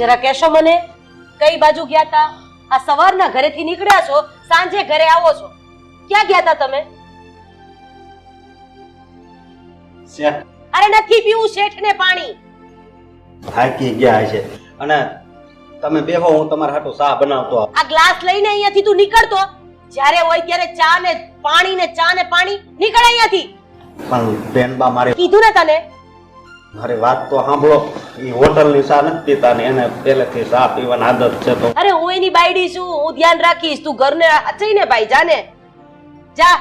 જરા કહેશો મને કઈ બાજુ ગયા તા આ સવારના ઘરેથી નીકળ્યા છો સાંજે ઘરે આવો છો. ક્યાં ગયા તા તમે અરે નથી પીવું શેઠ ને પાણી. થાકી ગયા છે અને તમે બેહો હું તમારા હાટો ચા બનાવતો. આ ગ્લાસ લઈને અહીંયાથી તું નીકળતો? જ્યારે હોય ત્યારે ચા ને પાણી ને ચા ને પાણી નીકળ અહીંયાથી. પણ બેનબા મારે કીધું ને તને? મારી વાત તો સાંભળો. એ હોટલની ચા નથી પીતા ને એને પહેલેથી ચા પીવાની આદત છે તો. અરે હું એની બાયડી છું હું ધ્યાન રાખીશ તું ઘરને જઈને ને ભાઈ જાને. જા.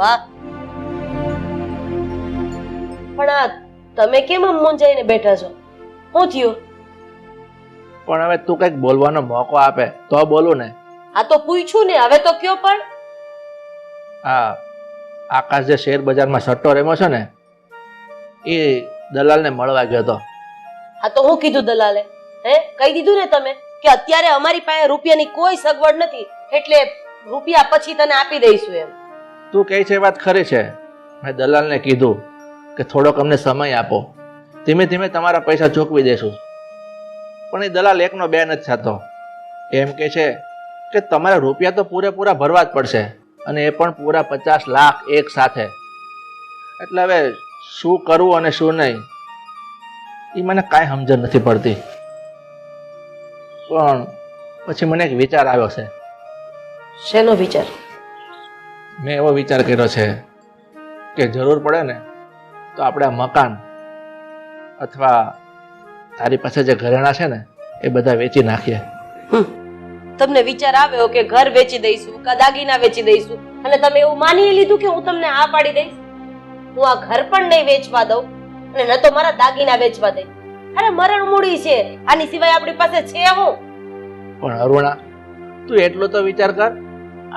વાહ. પણ આ તમે કેમ આમ મૂંઝાઈને બેઠા છો? શું થયું? પણ હવે તું કંઈક બોલવાનો મોકો આપે તો બોલું ને. આ તો પૂછ્યું ને હવે તો કયો પણ. આ આકાશ જે શેર બજારમાં સટ્ટો રેમો છે ને એ દલાલને મળવા ગયો હતો. હા તો હું કીધું દલાલે? હે? કહી દીધું ને તમે કે અત્યારે અમારી પાસે રૂપિયાની કોઈ સગવડ નથી એટલે રૂપિયા પછી તને આપી દઈશું એમ. તું કહે છે વાત ખરી છે. મેં દલાલને કીધું કે થોડોક અમને સમય આપો. ધીમે ધીમે તમારા પૈસા ચૂકવી દેશું. પણ એ દલાલ એકનો બે નથી થતો. એમ કે છે કે તમારા રૂપિયા તો પૂરેપૂરા ભરવા જ પડશે. અને એ પણ પૂરા પચાસ લાખ એક સાથે. એટલે હવે શું કરવું અને શું નહીં એ મને કાંઈ સમજણ નથી પડતી. પણ પછી મને એક વિચાર આવ્યો છે. શેનો વિચાર? મેં એવો વિચાર કર્યો છે કે જરૂર પડે ને તો આપણે મકાન અથવા તારી પાસે જે ઘરેણા છે ને એ બધા વેચી નાખીએ. તમને વિચાર આવ્યો કે ઘર વેચી દઈશું કા દાગીના વેચી દઈશું, અને તમે એવું માની લીધું કે હું તમને આ પાડી દઈશ? હું આ ઘર પણ નહીં વેચવા દઉં, અને ન તો મારા દાગીના વેચવા દઈ અરે મરણ મૂડી છે, આની સિવાય આપણી પાસે છે હું? પણ અરુણા, તું એટલો તો વિચાર કર.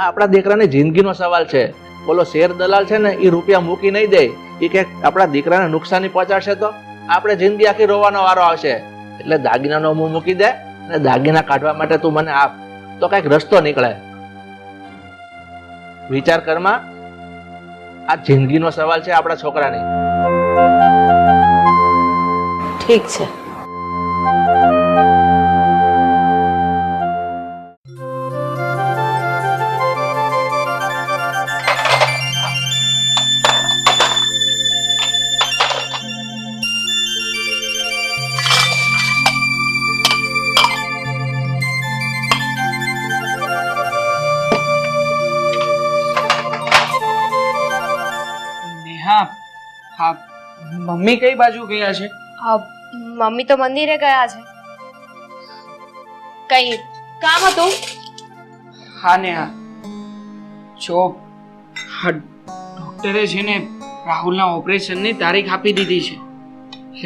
આપણા દીકરાની જિંદગીનો સવાલ છે. બોલો, શેર દલાલ છે ને એ રૂપિયા મૂકી નહીં દે. એ કે આપણા દીકરાને નુકસાની પહોંચાડશે તો આપણે જિંદગી આખી રોવાનો વારો આવશે. એટલે દાગીનાનો મું મૂકી દે, અને દાગીના કાઢવા માટે તું મને આપ. તો કંઈક રસ્તો નીકળે. વિચાર કરમાં આ જિંદગીનો સવાલ છે આપણા છોકરાની. ઠીક છે. મમ્મી કઈ બાજુ ગયા છે? મમ્મી તો મંદિરે ગયા છે. કઈ કામ હતું? હા નેહા જો ડોક્ટરે છે ને રાહુલના ઓપરેશનની તારીખ આપી દીધી છે.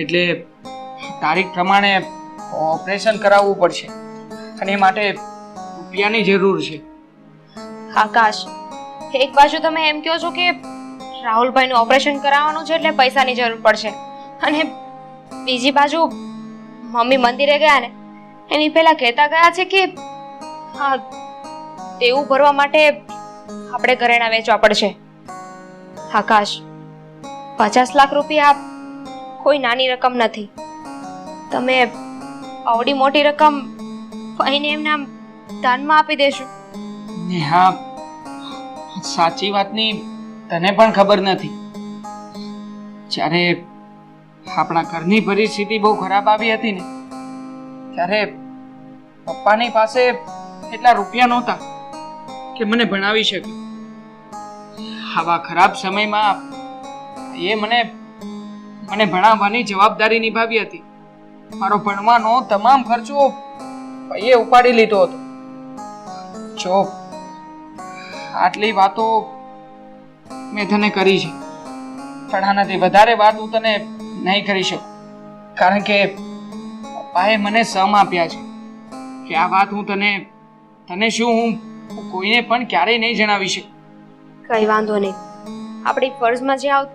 એટલે તારીખ પ્રમાણે ઓપરેશન કરાવવું પડશે. અને એ માટે રૂપિયાની જરૂર છે. આકાશ એક બાજુ તમે એમ કહો છો કે રાહુલભાઈનું ઓપરેશન કરાવવાનું છે એટલે પૈસાની જરૂર પડશે. અને બીજી બાજુ મમ્મી મંદિરે ગયા ને, એની પહેલા કહેતા ગયા છે કે, હા દેવું ભરવા માટે આપણે ઘરેણા વેચવા પડશે. આકાશ, પચાસ લાખ રૂપિયા કોઈ નાની રકમ નથી. તમે આવડી મોટી રકમ અહીંને એમના દાનમાં આપી દેશો. નેહા, સાચી વાતની તને પણ ખબર નથી. જ્યારે આપણા ઘરની પરિસ્થિતિ બહુ ખરાબ આવી હતી ને, ત્યારે પપ્પાની પાસે એટલા રૂપિયા નહોતા કે મને ભણાવી શકે. આવા ખરાબ સમયમાં એ મને મને ભણાવવાની જવાબદારી નિભાવી હતી. મારો ભણવાનો તમામ ખર્ચો એ ઉપાડી લીધો હતો. જો આટલી વાતો મેં તને કરી છે. પણ આનાથી વધારે વાત હું તને નહીં કરી શકું. કારણ કે પપ્પાએ મને સમ આપ્યા છે. કે આ વાત હું તને તને શું હું કોઈને પણ ક્યારેય નહીં જણાવી શકું. કઈ વાંધો નહીં. આપણી ફરજમાં જે આવ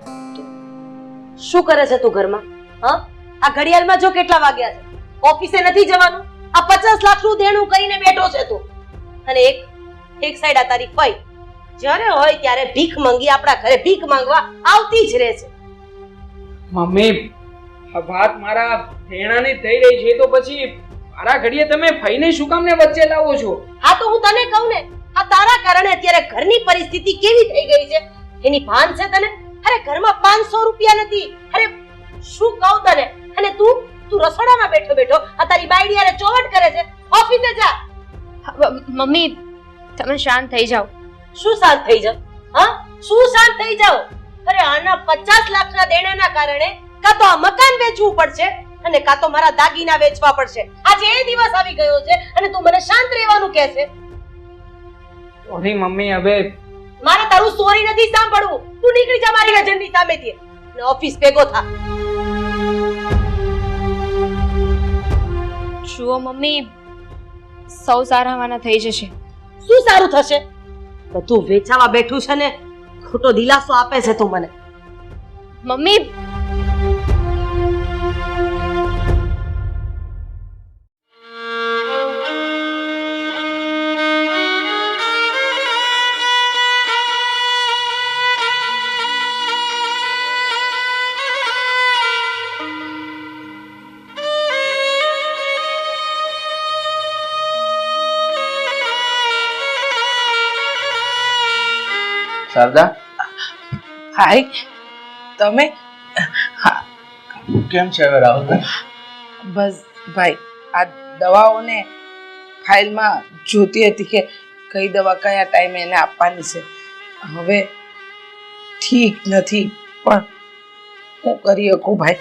શું કરે છે તું ઘરમાં? હા? આ ઘડિયાળમાં જો કેટલા વાગ્યા છે? ઓફિસે નથી જવાનું? આ પચાસ લાખનું દેણું કરીને બેઠો છે તું. અને એક એક સાઈડ આ તારી ફઈ. જ્યારે હોય ત્યારે ભીખ મંગી આપણા ઘરે ભીખ માંગવા આવતી જ રહે છે. મમ્મી આ વાત મારા ભેણાની થઈ રહી છે તો પછી મારા ઘડીએ તમે ફઈને શું કામ ને વચ્ચે લાવો છો? હા તો હું તને કહું ને આ તારા કારણે અત્યારે ઘરની પરિસ્થિતિ કેવી થઈ ગઈ છે? એની ભાન છે તને? અરે ઘરમાં પાંચસો રૂપિયા નથી. અરે શું કહું તને? અને તું તું રસોડામાં બેઠો બેઠો આ તારી બાયડી હારે ચોવટ કરે છે. ઓફિસે જા. મમ્મી તમે શાંત થઈ જાઓ. શું શાંત થઈ જાવ હા? શું શાંત થઈ જાવ અરે આના પચાસ લાખના દેણાના કારણે કાં તો આ મકાન વેચવું પડશે અને કાં તો મારા દાગીના વેચવા પડશે. આજે એ દિવસ આવી ગયો છે અને તું મને શાંત રહેવાનું કહે છે સોરી મમ્મી હવે મારે તારું સોરી નથી સાંભળવું. તું નીકળી જા મારી નજરની સામેથી. ને ઓફિસ ભેગો થા. જુઓ મમ્મી સૌ સારાવાના થઈ જશે. શું સારું થશે? બધું વેચાવા બેઠું છે ને ખોટો દિલાસો આપે છે તું મને. મમ્મી શારદા? હાય. તમે? હા. કેમ છે હવે રાહુલભાઈ બસ ભાઈ આ દવાઓને ફાઇલમાં જોતી હતી કે કઈ દવા કયા ટાઈમે એને આપવાની છે. હવે ઠીક નથી પણ હું કરી શકું ભાઈ?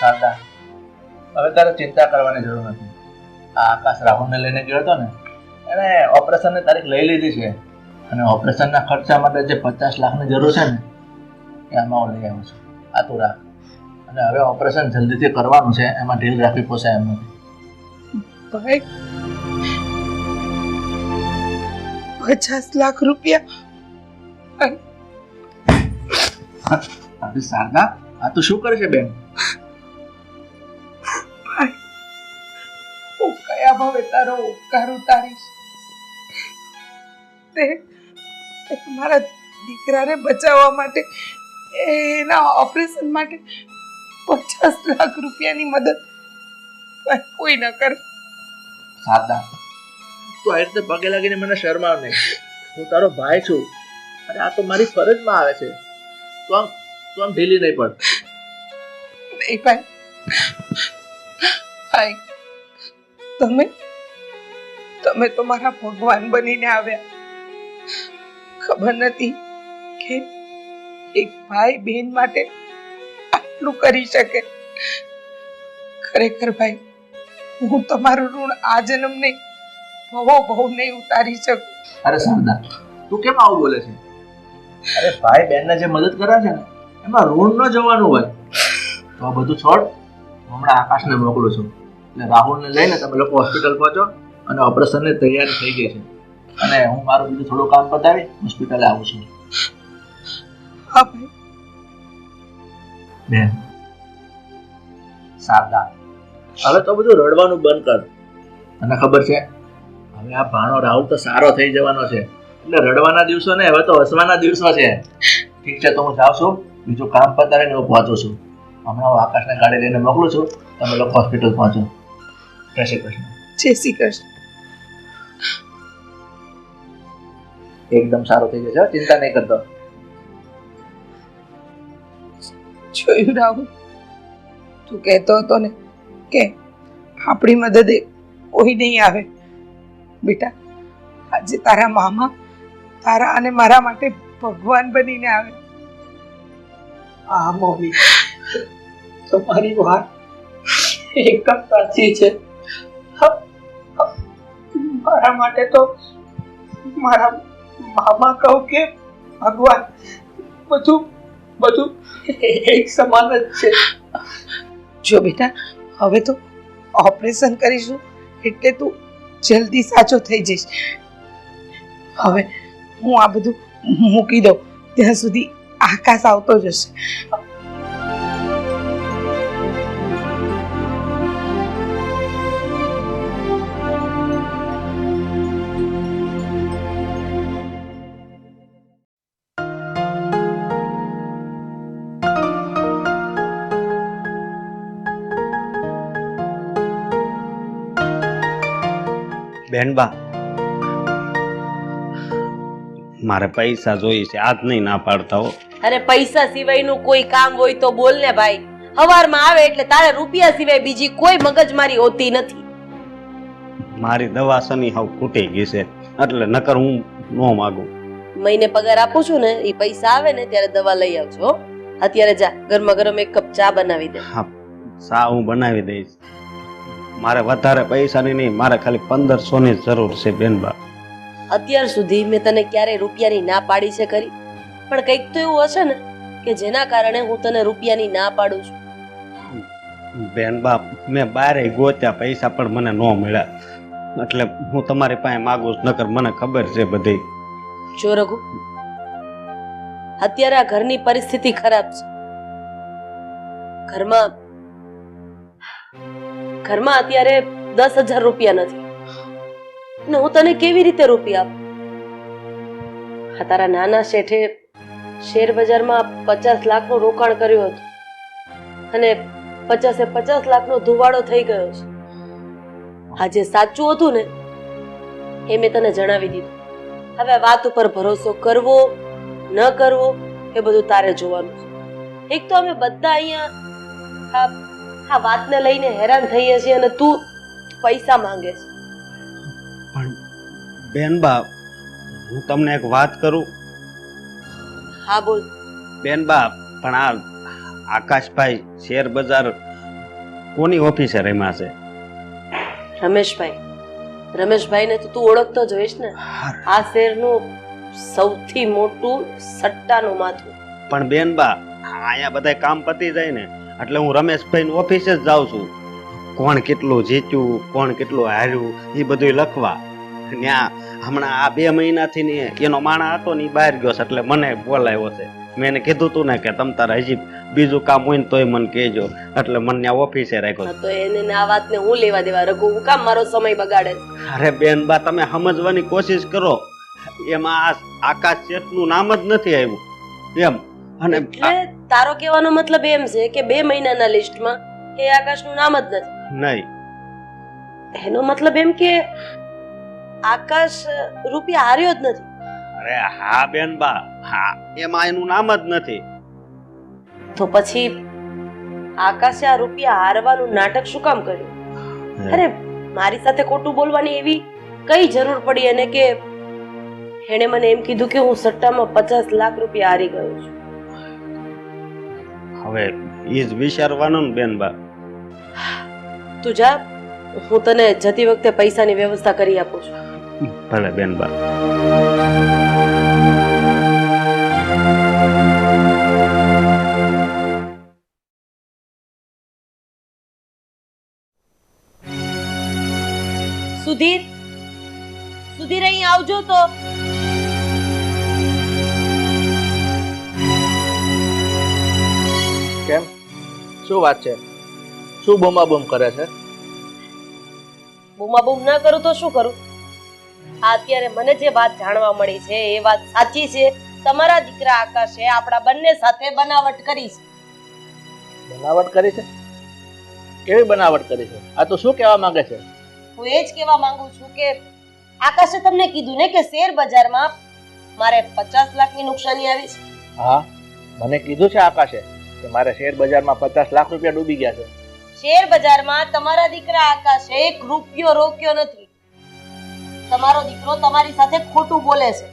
શારદા હવે તારે ચિંતા કરવાની જરૂર નથી. આ આકાશ રાહુલને લઈને ગયો હતો ને એણે ઓપરેશનની તારીખ લઈ લીધી છે અને ઓપરેશનના ખર્ચા માટે જે પચાસ લાખની જરૂર છે ને એ આમાં હું લઈ આવું છું આ તું રાખ અને હવે ઓપરેશન જલ્દીથી કરવાનું છે એમાં ઢીલ રાખવી પોસાય એમ નથી પચાસ લાખ રૂપિયા શારદા આ તું શું કરે છે બેન કયા ભાવે તારો ઉપકાર ઉતારીશ. તે તે મારા દીકરાને બચાવવા માટે એના ઓપરેશન માટે પચાસ લાખ રૂપિયાની મદદ કોઈ ન કરે. સાદા. તું આ રીતે પગે લાગીને મને શરમાવ નહીં. હું તારો ભાઈ છું. અરે આ તો મારી ફરજમાં આવે છે. તો આમ તો આમ ઢીલી નહીં પડ. નહીં ભાઈ. ભાઈ તમે? તમે તો મારા ભગવાન બનીને આવ્યા. ખબર નથી કે એક ભાઈ બહેન માટે આટલું કરી શકે. ખરેખર ભાઈ, હું તમારું ઋણ આ જન્મ નહીં ભવો ભવ નહીં ઉતારી શકું. અરે શારદા તું કેમ આવું બોલે છે? અરે ભાઈ બેનને જે મદદ કરે છે ને, એમાં ઋણ ન જવાનું હોય. તો આ બધું છોડ હમણાં આકાશને મોકલું છું. એટલે રાહુલને લઈને તમે લોકો હોસ્પિટલ પહોંચો અને ઓપરેશનની તૈયારી થઈ ગઈ છે. અને હું મારું બીજું થોડું કામ પતાવી હોસ્પિટલે આવું છું. બેન. સાદા હવે તો બધું રડવાનું બંધ કર. તને ખબર છે હવે આ ભાણો રાહુલ તો સારો થઈ જવાનો છે. એટલે રડવાના દિવસો ને હવે તો હસવાના દિવસો છે. ઠીક છે તો હું જાઉં છું. બીજું કામ પતાવીને હું પહોંચું છું. હમણાં હું આકાશને ગાડી લઈને મોકલું છું. તમે લોકો હોસ્પિટલ પહોંચો. જય શ્રી કૃષ્ણ. જય શ્રી કૃષ્ણ. એકદમ સારો થઈ જશે ચિંતા નહીં કરતો. જોયું રાહુલ? તું કહેતો હતો ને કે આપણી મદદે કોઈ નહીં આવે. બેટા આજે તારા મામા તારા અને મારા માટે ભગવાન બનીને આવે. આ મમ્મી. તમારી વાત એકદમ સાચી છે. મારા માટે તો મારા મામા કહું કે ભગવાન, બધું બધું એક સમાન જ છે. જો બેટા, હવે તો ઓપરેશન કરીશું, એટલે તું જલ્દી સાચો થઈ જઈશ. હવે હું આ બધું મૂકી દઉં, ત્યાં સુધી આકાશ આવતો જશે. બેનબા મારે પૈસા જોઈએ છે આજ નહીં ના પાડતા હો. અરે પૈસા સિવાયનું કોઈ કામ હોય તો બોલ ને ભાઈ. હવારમાં આવે એટલે તારે રૂપિયા સિવાય બીજી કોઈ મગજમારી હોતી નથી. મારી દવા સની હાવ ખૂટી ગઈ છે એટલે નકર હું ન માગું. મહિને પગાર આપું છું ને એ પૈસા આવે ને ત્યારે દવા લઈ આવજો અત્યારે જા ગરમા ગરમ એક કપ ચા બનાવી દે. હા સા હું બનાવી દઈશ. મારે વધારે પૈસાની નહીં મારે ખાલી પંદરસો ની જરૂર છે બેનબા અત્યાર સુધી મેં તને ક્યારેય રૂપિયાની ના પાડી છે ખરી? પણ કંઈક તો એવું હશે ને કે જેના કારણે હું તને રૂપિયાની ના પાડું છું. બેનબા મેં બારે ગોત્યા પૈસા પણ મને ન મળ્યા. એટલે હું તમારી પાસે માગું છું નકર મને ખબર છે બધી. જો રઘુ અત્યારે આ ઘરની પરિસ્થિતિ ખરાબ છે. ઘરમાં ઘરમાં અત્યારે દસ હજાર રૂપિયા નથી. ને હું તને કેવી રીતે રૂપિયા આપું? આ તારા નાના શેઠે શેર બજારમાં પચાસ લાખનું રોકાણ કર્યું હતું. અને પચાસે પચાસ લાખનો ધુવાડો થઈ ગયો છે. આ જે સાચું હતું ને, એ મેં તને જણાવી દીધું. હવે વાત ઉપર ભરોસો કરવો, ન કરવો, એ બધું તારે જોવાનું છે. એક તો અમે બધા અહીંયા આ વાતને લઈને હેરાન થઈએ છીએ અને તું પૈસા માંગે છે. પણ બેનબા હું તમને એક વાત કરું? હા બોલ. બેનબા પણ આ આકાશભાઈ શેર બજાર કોની ઓફિસે રમ્યા છે? રમેશભાઈ. રમેશભાઈને તો તું ઓળખતો જ હોઈશ ને. આ શેરનું સૌથી મોટું સટ્ટાનું માથું. પણ બેનબા અહીંયા બધા કામ પતી જાય ને. એટલે હું રમેશભાઈ ઓફિસે જ જાઉં છું. કોણ કેટલું જીત્યું કોણ કેટલું હાર્યું એ બધું લખવા. ત્યાં હમણાં આ બે મહિનાથી ને એનો માણા હતો ને બહાર ગયો છે એટલે મને બોલાવ્યો છે. મેં એને કીધું તું ને કે તમ તારે હજી બીજું કામ હોય ને તોય મને કહેજો. એટલે મને ત્યાં ઓફિસે રાખ્યો તો એને આ આ વાતને હું લેવા દેવા? રઘુ હું કામ મારો સમય બગાડે? અરે બેન બા તમે સમજવાની કોશિશ કરો. એમાં આ આકાશ શેઠનું નામ જ નથી આવ્યું. એમ. અને એટલે તારો કહેવાનો મતલબ એમ છે કે બે મહિનાના લિસ્ટમાં કે આકાશનું નામ જ નથી. નહીં. એનો મતલબ એમ કે આકાશ રૂપિયા હાર્યો જ નથી. અરે હા બેનબા હા એમાં એનું નામ જ નથી. તો પછી આકાશે આ રૂપિયા હારવાનું નાટક શું કામ કર્યું? અરે મારી સાથે ખોટું બોલવાની એવી કઈ જરૂર પડી એને કે એણે મને એમ કીધું કે હું સટ્ટામાં પચાસ લાખ રૂપિયા હારી ગયો છું. હવે એ જ વિચારવાનું ને બેનબા તું જા હું તને જતી વખતે પૈસાની વ્યવસ્થા કરી આપું છું. ભલે બેન બા સુધીર સુધીર અહીં આવજો તો. કેમ શું વાત છે? શું બૂમા બૂમ કરે છે? બૂમાબૂમ ના કરું તો શું કરું? આ અત્યારે મને જે વાત જાણવા મળી છે એ વાત સાચી છે. તમારા દીકરા આકાશે આપણા બંને સાથે બનાવટ કરી છે. બનાવટ કરી છે? કેવી બનાવટ કરી છે? આ તો શું કહેવા માંગે છે? હું એ જ કહેવા માંગુ છું કે આકાશે તમને કીધું ને કે શેર બજારમાં મારે પચાસ લાખની નુકસાની આવી છે. હા મને કીધું છે આકાશે. કે મારે શેર બજારમાં પચાસ લાખ રૂપિયા ડૂબી ગયા છે. શેર બજારમાં તમારા દીકરા આકાશે એક રૂપિયો રોક્યો નથી. તમારો દીકરો તમારી સાથે ખોટું બોલે છે.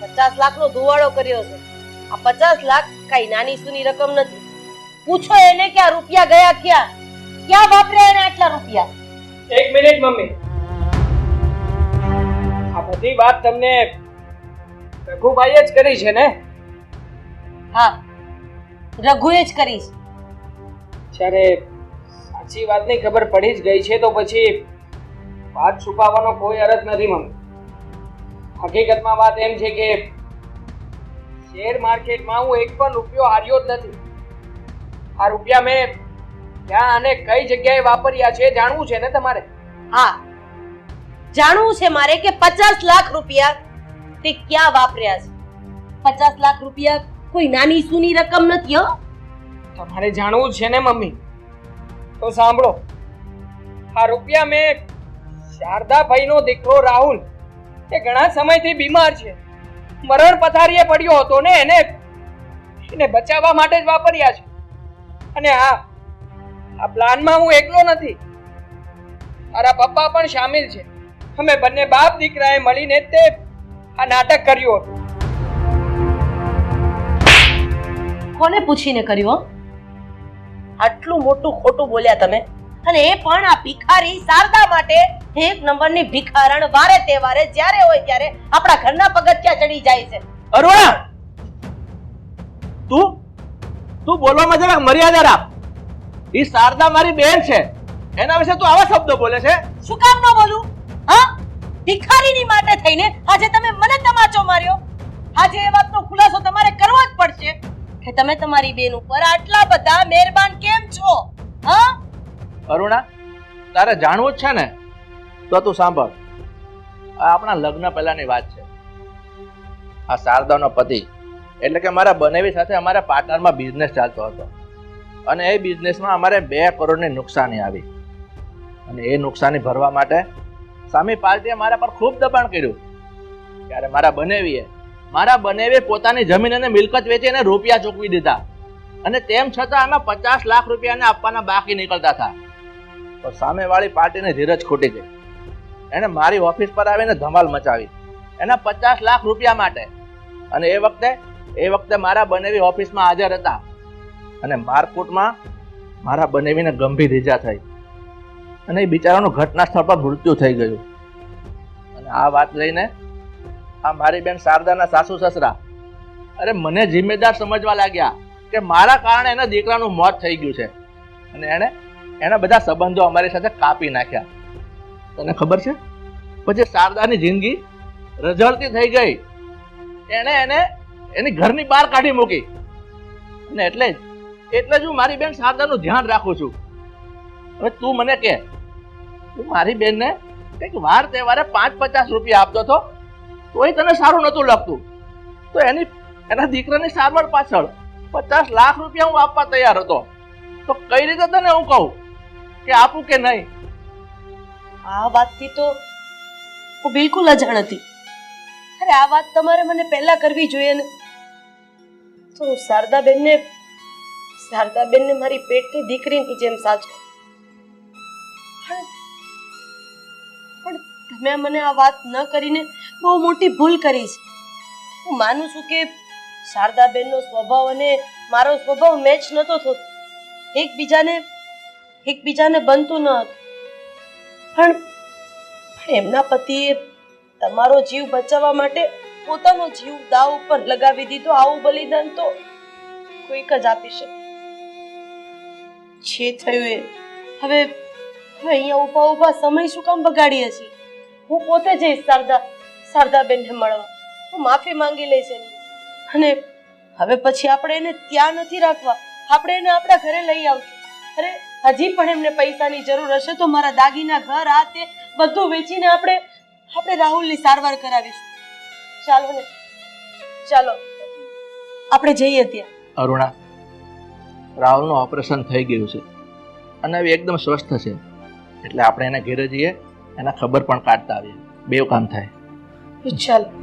પચાસ લાખનો ધુવાડો કર્યો છે. આ પચાસ લાખ કઈ નાની સુની રકમ નથી. પૂછો એને કે આ રૂપિયા ગયા ક્યાં? ક્યાં વાપર્યા એને આટલા રૂપિયા? એક મિનિટ મમ્મી. આ બધી વાત તમને રઘુભાઈએ જ કરી છે ને? હા. રઘુએ જ કરી છે જ્યારે સાચી વાતની ખબર પડી જ ગઈ છે તો પછી વાત છુપાવવાનો કોઈ અર્થ નથી મમ્મી હકીકતમાં વાત એમ છે કે શેર માર્કેટમાં હું એક પણ રૂપિયો હાર્યો જ નથી. આ રૂપિયા મેં ક્યાં અને કઈ જગ્યાએ વાપર્યા છે જાણવું છે ને તમારે? હા. જાણવું છે મારે કે પચાસ લાખ રૂપિયા તે ક્યાં વાપર્યા છે? પચાસ લાખ રૂપિયા કોઈ નાની સૂની રકમ નથી, હો. તમારે જાણવું છે ને, મમ્મી. તો સાંભળો. આ રૂપિયા મેં શારદાભાઈનો દીકરો રાહુલ એ ઘણા સમયથી બીમાર છે. મરણ પથારીએ પડ્યો હતો ને, એને એને બચાવવા માટે જ વાપર્યા છે. અને હા, આ પ્લાનમાં હું એકલો નથી. મારા પપ્પા પણ સામેલ છે. અમે બંને બાપ દીકરાએ મળીને તે આ નાટક કર્યું હતું. કોને પૂછીને કર્યું આટલું મોટું ખોટું બોલ્યા તમે. અને એ પણ આ ભિખારી શારદા માટે એક નંબરની ભિખારણ વારે તહેવારે જ્યારે હોય ત્યારે આપણા ઘરના પગથિયા ચડી જાય છે. અરુણા! તું? તું બોલવામાં જરાક મર્યાદા રાખ. એ શારદા મારી બેન છે. એના વિશે તું આવા શબ્દો બોલે છે? શું કામ ન બોલું? હા? ભિખારીની માટે થઈને આજે તમે મને તમાચો માર્યો. આજે એ વાતનો કે તમે તમારી બેન ઉપર આટલા બધા મહેરબાન કેમ છો? હા? અરુણા, તારે જાણવું જ છે ને? તો તું સાંભળ. આ આપણા લગ્ન પહેલાની વાત છે. આ શારદાનો પતિ, એટલે કે મારા બનેવી સાથે અમારા પાર્ટનરમાં બિઝનેસ ચાલતો હતો. અને એ બિઝનેસમાં અમારે બે કરોડની નુકસાની આવી. અને એ નુકસાની ભરવા માટે સામી પાર્ટીએ મારા પર ખૂબ દબાણ કર્યું. ત્યારે મારા બનેવીએ મારા બનેવે પોતાની જમીન અને મિલકત વેચી અને રૂપિયા ચૂકવી દીધા. અને તેમ છતાં એમાં પચાસ લાખ રૂપિયાને આપવાના બાકી નીકળતા હતા. તો સામેવાળી પાર્ટીને ધીરજ ખૂટી ગઈ. એણે મારી ઓફિસ પર આવીને ધમાલ મચાવી. એના પચાસ લાખ રૂપિયા માટે. અને એ વખતે એ વખતે મારા બનેવી ઓફિસમાં હાજર હતા. અને મારકૂટમાં મારા બનેવીને ગંભીર ઈજા થઈ. અને એ બિચારાનું ઘટના સ્થળ પર મૃત્યુ થઈ ગયું. અને આ વાત લઈને આ મારી બેન શારદાના સાસુ સસરા. અરે મને જિમ્મેદાર સમજવા લાગ્યા કે મારા કારણે એના દીકરાનું મોત થઈ ગયું છે. અને એણે એના બધા સંબંધો અમારી સાથે કાપી નાખ્યા. તને ખબર છે? પછી શારદાની જિંદગી રઝળતી થઈ ગઈ. એણે એને એની ઘરની બહાર કાઢી મૂકી. અને એટલે જ એટલે જ હું મારી બેન શારદાનું ધ્યાન રાખું છું. હવે તું મને કે, તું મારી બેનને કંઈક વાર તહેવારે પાંચ પચાસ રૂપિયા આપતો હતો તોય તને સારું નહોતું લાગતું. તો એની એના દીકરાની સારવાર પાછળ પચાસ લાખ રૂપિયા હું આપવા તૈયાર હતો. તો કઈ રીતે તને હું કહું? કે આપું કે નહીં? આ વાતથી તો હું બિલકુલ અજાણ હતી. અરે આ વાત તમારે મને પહેલા કરવી જોઈએ ને. તો હું શારદાબેનને શારદાબેનને મારી પેટની દીકરીની જેમ સાચો પણ તમે મને આ વાત ન કરીને બહુ મોટી ભૂલ કરી છે. હું માનું છું કે શારદાબેનનો સ્વભાવ અને મારો સ્વભાવ મેચ નહોતો થતો. એકબીજાને એકબીજાને બનતું ન હતું. પણ એમના પતિએ તમારો જીવ બચાવવા માટે પોતાનો જીવ દાવ ઉપર લગાવી દીધો. આવું બલિદાન તો કોઈક જ આપી શકે. છે થયું એ. હવે અહીંયા ઊભા ઊભા સમય શું કામ બગાડીએ છીએ? હું પોતે જઈશ, શારદા. શારદાબેનને મળવા હું માફી માંગી લઈશ એની અને હવે પછી આપણે એને ત્યાં નથી રાખવા. આપણે એને આપણા ઘરે લઈ આવશું. અરે, હજી પણ એમને પૈસાની જરૂર હશે તો મારા દાગીના ઘર, આ તે બધું વેચીને આપણે આપણે રાહુલની સારવાર કરાવીશું. ચાલો ને. ચાલો. આપણે જઈએ ત્યાં. અરુણા, રાહુલનું ઓપરેશન થઈ ગયું છે. અને હવે એકદમ સ્વસ્થ છે. એટલે આપણે એના ઘેરે જઈએ, એના ખબર પણ કાઢતા આવીએ. બે કામ થાય. ચાલો.